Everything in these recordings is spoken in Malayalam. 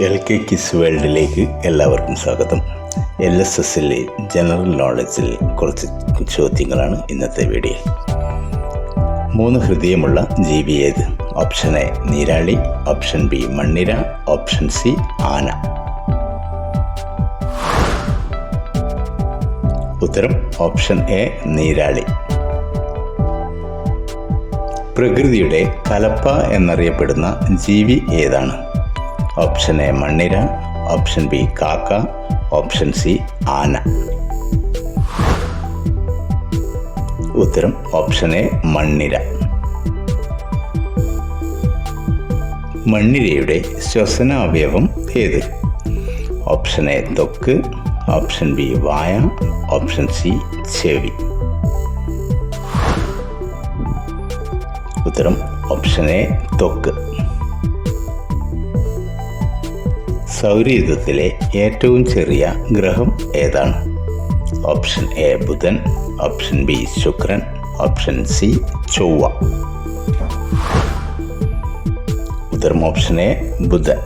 എൽ കെ കിസ് വേൾഡിലേക്ക് എല്ലാവർക്കും സ്വാഗതം. എൽ എസ് എസിലെ ജനറൽ നോളജിൽ കുറച്ച് ചോദ്യങ്ങളാണ് ഇന്നത്തെ വീഡിയോ മൂന്ന് ഹൃദയമുള്ള ജീവി ഏത്? ഓപ്ഷൻ എ നീരാളി. ഓപ്ഷൻ ബി മണ്ണിര. ഓപ്ഷൻ സി ആന. ഉത്തരം ഓപ്ഷൻ എ നീരാളി. പ്രകൃതിയുടെ കലപ്പ എന്നറിയപ്പെടുന്ന ജീവി ഏതാണ്? ഓപ്ഷൻ എ മണ്ണിര ഓപ്ഷൻ ബി കാക്ക ഓപ്ഷൻ സി ആന ഉത്തരം ഓപ്ഷൻ എ മണ്ണിര മണ്ണിരയുടെ ശ്വസനാവയവം ഏത്? ഓപ്ഷൻ എ തൊക്ക്. ഓപ്ഷൻ ബി വായ. ഓപ്ഷൻ സി ചെവി. ഉത്തരം ഓപ്ഷൻ എ ത്വക്ക് സൗരയൂഥത്തിലെ ഏറ്റവും ചെറിയ ഗ്രഹം ഏതാണ്? ഓപ്ഷൻ എ ബുധൻ ഓപ്ഷൻ ബി ശുക്രൻ ഓപ്ഷൻ സി ചൊവ്വ. ഉത്തരം ഓപ്ഷൻ എ ബുധൻ.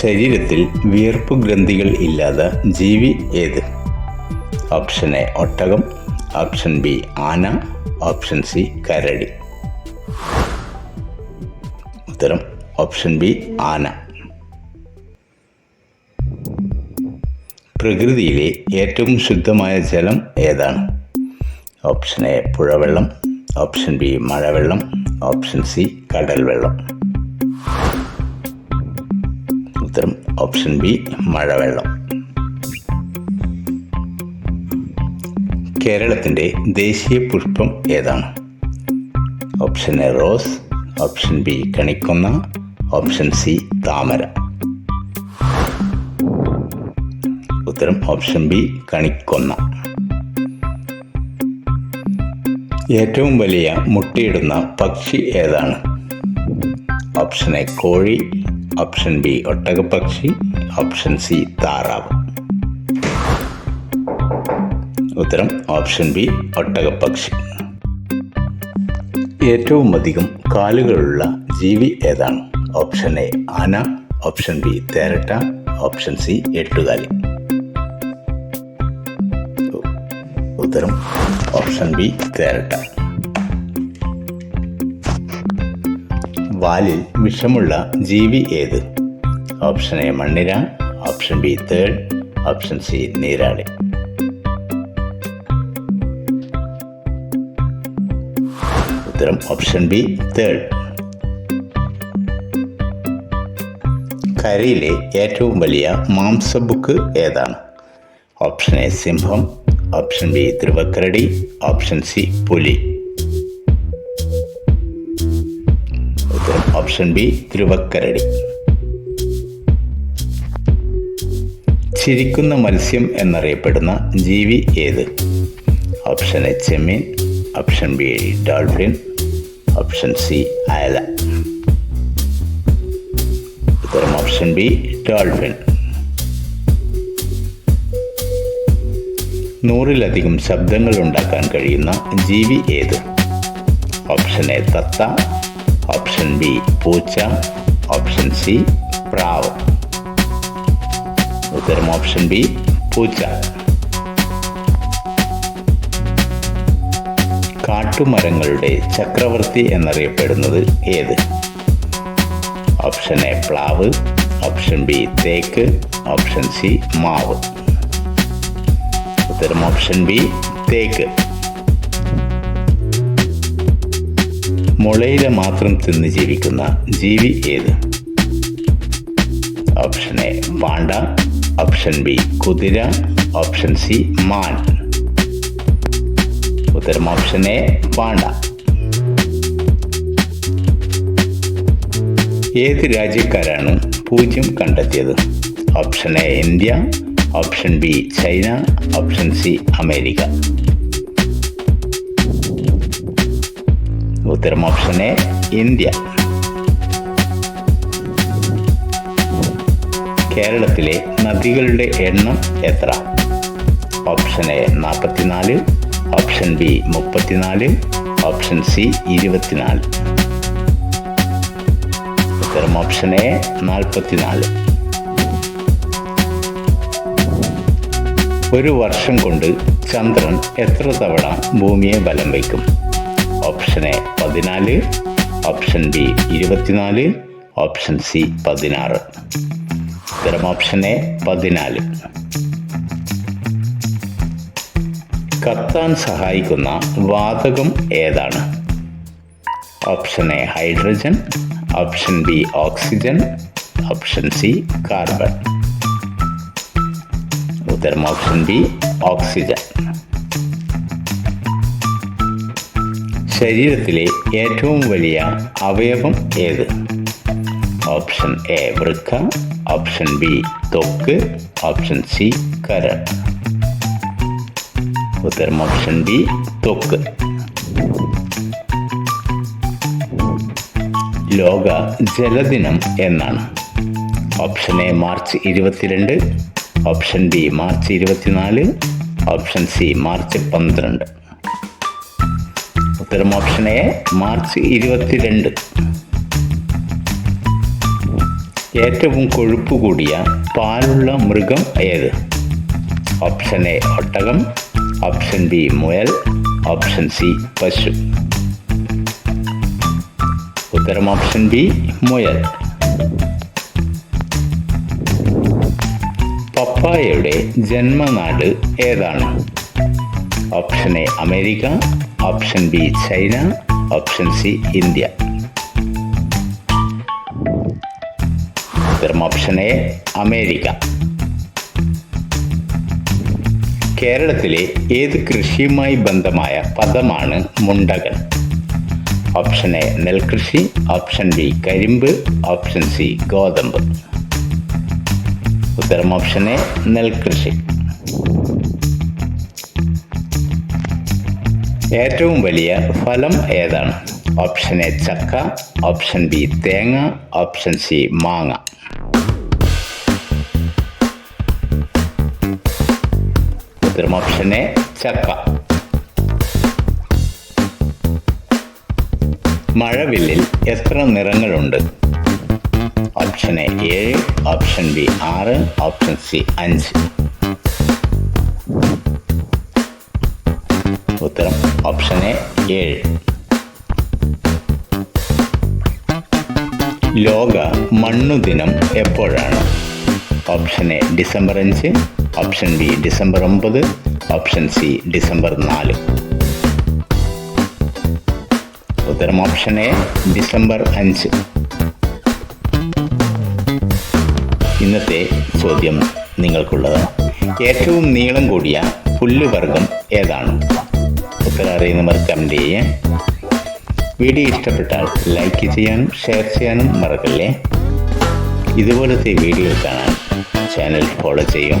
ശരീരത്തിൽ വിയർപ്പ് ഗ്രന്ഥികൾ ഇല്ലാതെ ജീവി ഏത്? ഓപ്ഷൻ എ ഒട്ടകം ഓപ്ഷൻ ബി ആന ഓപ്ഷൻ സി കരടി. ഉത്തരം ഓപ്ഷൻ ബി ആന. പ്രകൃതിയിലെ ഏറ്റവും ശുദ്ധമായ ജലം ഏതാണ്? ഓപ്ഷൻ എ പുഴവെള്ളം ഓപ്ഷൻ ബി മഴവെള്ളം ഓപ്ഷൻ സി കടൽ വെള്ളം ഉത്തരം ഓപ്ഷൻ ബി മഴവെള്ളം. കേരളത്തിന്റെ ദേശീയ പുഷ്പം ഏതാണ്? Option A rose option B കണിക്കുന്ന. Option C താമര. ഉത്തരം ഓപ്ഷൻ ബി കണിക്കൊന്ന. ഏറ്റവും വലിയ മുട്ടയിടുന്ന പക്ഷി ഏതാണ്? ഓപ്ഷൻ എ കോഴി. ഓപ്ഷൻ ബി ഒട്ടകപ്പക്ഷി. ഓപ്ഷൻ സി താറാവ്. ഉത്തരം ഓപ്ഷൻ ബി ഒട്ടകപ്പക്ഷി. ഏറ്റവും അധികം കാലുകളുള്ള ജീവി ഏതാണ്? ഓപ്ഷൻ എ ആന. ഓപ്ഷൻ ബി തേരട്ട. ഓപ്ഷൻ സി എട്ടുകാലി. ഉത്തരം ഓപ്ഷൻ ബി തേരട്ട. വാലിൽ വിഷമുള്ള ജീവി ഏത്? ഓപ്ഷൻ എ മണ്ണിര. ഓപ്ഷൻ ബി തേർഡ് ഓപ്ഷൻ സി നീരാളി. ഉത്തരം ഓപ്ഷൻ ബി തേർഡ് കരയിലെ ഏറ്റവും വലിയ മാംസബുക്ക് ഏതാണ്? ഓപ്ഷൻ എ സിംഹം. ഓപ്ഷൻ ബി തിരുവക്കരടി ഓപ്ഷൻ സി പുലി. ഉത്തരം ഓപ്ഷൻ ബി ത്രിവക്കരടി ചിരിക്കുന്ന മത്സ്യം എന്നറിയപ്പെടുന്ന ജീവി ഏത്? Option A Chemmeen. Option B dolphin option C അയല ഉത്തരം ഓപ്ഷൻ ബി ഡോൾഫിൻ നൂറിലധികം ശബ്ദങ്ങൾ ഉണ്ടാക്കാൻ കഴിയുന്ന ജീവി ഏത്? ഓപ്ഷൻ എ തത്ത. ഓപ്ഷൻ ബി പൂച്ച. ഓപ്ഷൻ സി പ്രാവ്. ഉത്തരം ഓപ്ഷൻ ബി പൂച്ച. കാട്ടുമരങ്ങളുടെ ചക്രവർത്തി എന്നറിയപ്പെടുന്നത് ഏത്? ഓപ്ഷൻ എ പ്ലാവ് ഓപ്ഷൻ ബി തേക്ക് ഓപ്ഷൻ സി മാവ്. ഉത്തരം ഓപ്ഷൻ ബി തേക്ക്. മുളയില മാത്രം തിന്ന് ജീവിക്കുന്ന ജീവി ഏത്? Option A panda option B കുതിര ഓപ്ഷൻ സി മാൻ. ഉത്തരം ഓപ്ഷൻ എ പാണ്ട ഏത് രാജ്യക്കാരാണ് പൂജ്യം കണ്ടെത്തിയത്? Option A India option B China option C America. ഉത്തരം ഓപ്ഷൻ എ ഇന്ത്യ. കേരളത്തിലെ നദികളുടെ എണ്ണം എത്ര? ഓപ്ഷൻ എ നാൽപ്പത്തിനാല് ഓപ്ഷൻ ബി മുപ്പത്തിനാല് ഓപ്ഷൻ സി ഇരുപത്തിനാല്. ഉത്തരം ഓപ്ഷൻ എ നാൽപ്പത്തിനാല്. ഒരു വർഷം കൊണ്ട് ചന്ദ്രൻ എത്ര തവണ ഭൂമിയെ ബലം വയ്ക്കും? ഓപ്ഷൻ എ പതിനാല് ഓപ്ഷൻ ബി ഇരുപത്തിനാല് ഓപ്ഷൻ സി പതിനാറ്. ഉത്തരം ഓപ്ഷൻ എ പതിനാല്. കത്താൻ സഹായിക്കുന്ന വാതകം ഏതാണ്? Option A hydrogen option B oxygen option C carbon. ഉത്തരം ഓപ്ഷൻ ബി ഓക്സിജൻ. ശരീരത്തിലെ ഏറ്റവും വലിയ അവയവം ഏത്? ഓപ്ഷൻ എ വൃക്ക ഓപ്ഷൻ ബി തൊക്ക് ഓപ്ഷൻ സി കരൾ. ഉത്തരം ഓപ്ഷൻ ബി ത്വക്ക് ലോക ജലദിനം എന്നാണ്. ഓപ്ഷൻ എ മാർച്ച് ഇരുപത്തിരണ്ട്. ഓപ്ഷൻ ബി മാർച്ച് ഇരുപത്തിനാല്. ഓപ്ഷൻ സി മാർച്ച് പന്ത്രണ്ട്. ഉത്തരം ഓപ്ഷൻ എ മാർച്ച് ഇരുപത്തിരണ്ട്. ഏറ്റവും കൊഴുപ്പ് കൂടിയ പാലുള്ള മൃഗം ഏത്? ഓപ്ഷൻ എ ഒട്ടകം. ഓപ്ഷൻ ബി മുയൽ. ഓപ്ഷൻ സി പശു. ഉത്തരം ഓപ്ഷൻ ബി മുയൽ. പപ്പായയുടെ ജന്മനാട് ഏതാണ്? Option A America. Option B China. Option C India. ഉത്തരം ഓപ്ഷൻ എ അമേരിക്ക. കേരളത്തിലെ ഏത് കൃഷിയുമായി ബന്ധമായ പദമാണ് മുണ്ടകൾ ഓപ്ഷൻ എ നെൽകൃഷി ഓപ്ഷൻ ബി കരിമ്പ് ഓപ്ഷൻ സി ഗോതമ്പ്. ഉത്തരം ഓപ്ഷൻ എ നെൽകൃഷി. ഏറ്റവും വലിയ ഫലം ഏതാണ്? ഓപ്ഷൻ എ ചക്ക ഓപ്ഷൻ ബി തേങ്ങ ഓപ്ഷൻ സി മാങ്ങ. ഉത്തരം ഓപ്ഷൻ എ ചക്ക മഴവില്ലിൽ എത്ര നിറങ്ങളുണ്ട്? ഓപ്ഷൻ എ ഏഴ് ഓപ്ഷൻ ബി ആറ് ഓപ്ഷൻ സി അഞ്ച്. ഉത്തരം ഓപ്ഷൻ എ ഏഴ്. ലോക മണ്ണു ദിനം എപ്പോഴാണ്? ഓപ്ഷൻ എ ഡിസംബർ അഞ്ച് ഓപ്ഷൻ ബി ഡിസംബർ ഒമ്പത്. ഓപ്ഷൻ സി ഡിസംബർ നാല്. ഉത്തരം ഓപ്ഷൻ എ ഡിസംബർ അഞ്ച്. ഇന്നത്തെ ചോദ്യം നിങ്ങൾക്കുള്ളത്. ഏറ്റവും നീളം കൂടിയ പുല്ലുവർഗം ഏതാണ്? ഉത്തരം അറിയുന്നവർ കമന്റ് ചെയ്യാൻ വീഡിയോ ഇഷ്ടപ്പെട്ടാൽ ലൈക്ക് ചെയ്യാനും ഷെയർ ചെയ്യാനും മറക്കല്ലേ? ഇതുപോലത്തെ വീഡിയോ കാണാൻ ചാനൽ ഫോളോ ചെയ്യും.